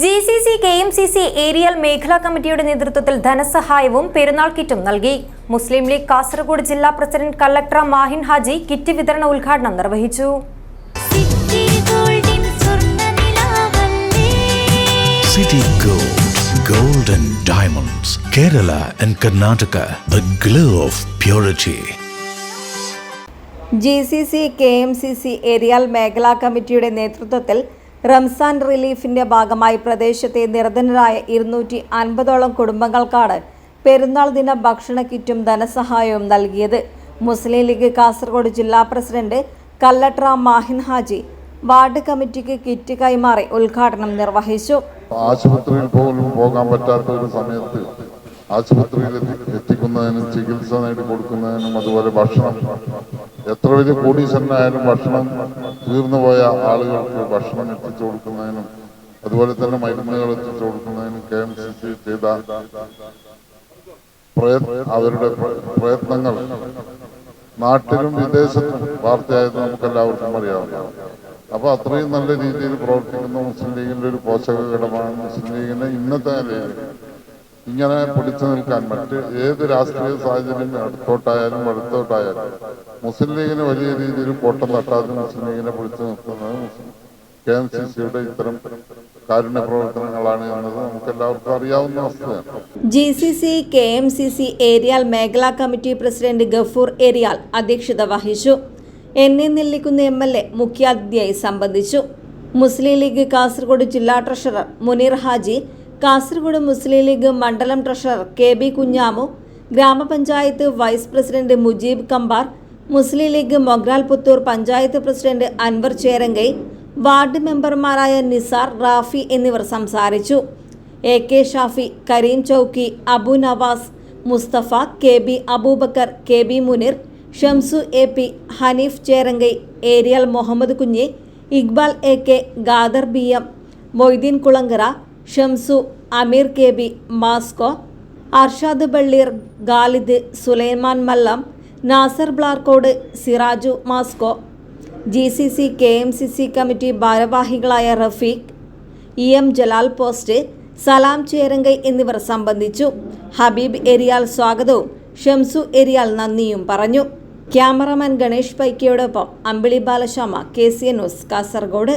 G C C K M C C Eriyal മേഖലാ കമ്മിറ്റിയുടെ നേതൃത്വത്തിൽ ധനസഹായവും പെരുന്നാൾ കിറ്റും നൽകി. മുസ്ലിം ലീഗ് കാസർഗോഡ് ജില്ലാ പ്രസിഡന്റ് കലക്ടർ മാഹിൻ ഹാജി കിറ്റ് വിതരണ ഉദ്ഘാടനം നിർവഹിച്ചു. സിറ്റി ഗോൾഡിൻ സ്വർണനിലാവല്ലേ City Gold, Gold and Diamonds, Kerala and Karnataka, the glow of purity. G C C K M C C Eriyal മേഖലാ കമ്മിറ്റിയുടെ നേതൃത്വത്തിൽ റംസാൻ റിലീഫിന്റെ ഭാഗമായി പ്രദേശത്തെ നിർധനരായ ഇരുന്നൂറ്റി അൻപതോളം കുടുംബങ്ങൾക്കാണ് പെരുന്നാൾ ദിന ഭക്ഷണ കിറ്റും ധനസഹായവും നൽകിയത്. മുസ്ലിം ലീഗ് കാസർഗോഡ് ജില്ലാ പ്രസിഡന്റ് കല്ലട്ര മാഹിൻ ഹാജി വാർഡ് കമ്മിറ്റിക്ക് കിറ്റ് കൈമാറി ഉദ്ഘാടനം നിർവഹിച്ചു. ആശുപത്രിയിൽ പോലും പോകാൻ പറ്റാത്ത ഒരു സമയത്ത് ആശുപത്രിയിൽ എത്തി- എത്തിക്കുന്നതിനും ചികിത്സ നേടി കൊടുക്കുന്നതിനും അതുപോലെ ഭക്ഷണം എത്ര വലിയ കോടീശ്വരനായാലും ഭക്ഷണം തീർന്നു പോയ ആളുകൾക്ക് ഭക്ഷണം എത്തിച്ചു കൊടുക്കുന്നതിനും അതുപോലെ തന്നെ മരുന്നുകൾ എത്തിച്ചു കൊടുക്കുന്നതിനും കെ എം സി സി ചെയ്ത അവരുടെ പ്ര- പ്രയത്നങ്ങൾ നാട്ടിലും വിദേശത്തും വാർത്തയായത് നമുക്ക് എല്ലാവർക്കും അറിയാവുന്നതാണ് അപ്പൊ അത്രയും നല്ല രീതിയിൽ പ്രവർത്തിക്കുന്ന മുസ്ലിം ലീഗിന്റെ ഒരു പോഷക ഘടകമാണ് മുസ്ലിം ലീഗിന്റെ ഇന്നത്തെ നിലയിൽ ഇങ്ങനെ പിടിച്ചു നിൽക്കാൻ മറ്റ് ഏത് രാഷ്ട്രീയ സാഹചര്യം അടുത്തോട്ടായാലും വലത്തോട്ടായാലും മുസ്ലിം ലീഗിന് വലിയ രീതിയിൽ കോട്ടം തട്ടാതെ മുസ്ലിം ലീഗിനെ പിടിച്ചു നിർത്തുന്നത് കെ എം സി സിയുടെ ഇത്തരം കാരുണ്യ പ്രവർത്തനങ്ങളാണ് എന്നത് നമുക്ക് എല്ലാവർക്കും അറിയാവുന്ന വസ്തുതയാണ്. G C C K M C C Eriyal മേഖലാ കമ്മിറ്റി പ്രസിഡന്റ് ഗഫൂർ ഏരിയാൽ അധ്യക്ഷത വഹിച്ചു. N A Nellikkunnu M L A മുഖ്യാതിഥിയായി സംബന്ധിച്ചു. മുസ്ലിം ലീഗ് കാസർഗോഡ് ജില്ലാ ട്രഷറർ മുനീർ ഹാജി കാസർഗോഡ് മുസ്ലിം ലീഗ് മണ്ഡലം ട്രഷറർ കെ ബി കുഞ്ഞാമു ഗ്രാമപഞ്ചായത്ത് vice president Mujeeb Kambar Muslim League Mogral Puthur panchayat president Anwar Cherangai ward മെമ്പർമാരായ നിസാർ റാഫി എന്നിവർ സംസാരിച്ചു. A K Shafi Karim Chowki Abu Navas Musthafa K B Aboobacker K B Munir Shamsu A P Haneef Cherangai Eriyal Muhammad Kunhi Iqbal A K Khader B M Moideen Kulangara Shamsu Ameer K B Masco Arshad Ballir Khalid Sulaiman Mallam Nasar Blarkode Siraju Masco G C C K M C C committee ഭാരവാഹികളായ Rafeeq E M Jalal post Salam Cherangai എന്നിവർ സംബന്ധിച്ചു. ഹബീബ് എരിയാൽ സ്വാഗതവും. ഷംസു എരിയാൽ നന്ദിയും പറഞ്ഞു. Cameraman Ganesh പൈക്കയോടൊപ്പം Ambili Balasama K C news Kasaragod.